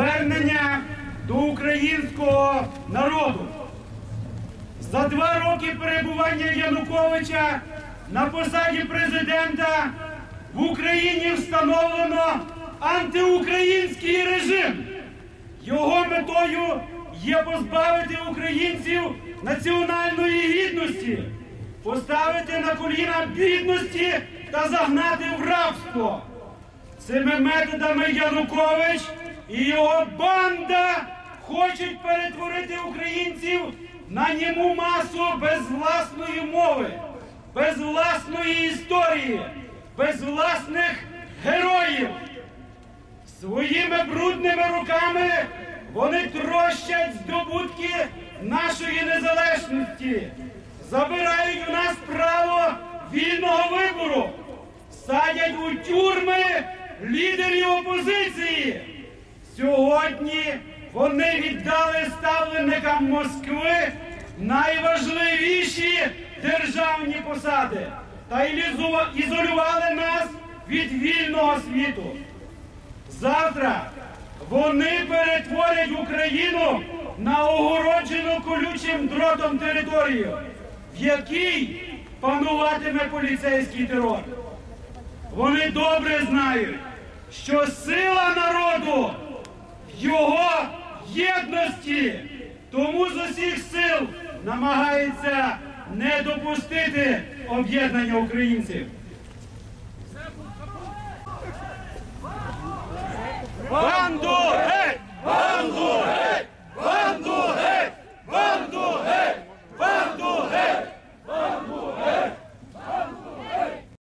звернення до українського народу. За два роки перебування Януковича на посаді президента в Україні встановлено антиукраїнський режим. Його метою є позбавити українців національної гідності, поставити на коліна бідності та загнати в рабство. Цими методами Янукович і його банда хочуть перетворити українців на німу масу без власної мови, без власної історії, без власних героїв. Своїми брудними руками вони трощать здобутки нашої незалежності, забирають у нас право вільного вибору, садять у тюрми лідерів опозиції. Сьогодні вони віддали ставленникам Москви найважливіші державні посади та ізолювали нас від вільного світу. Завтра вони перетворять Україну на огороджену колючим дротом територію, в якій пануватиме поліцейський терор. Вони добре знають, що сила народу єдності, тому з усіх сил намагається не допустити об'єднання українців. Банду!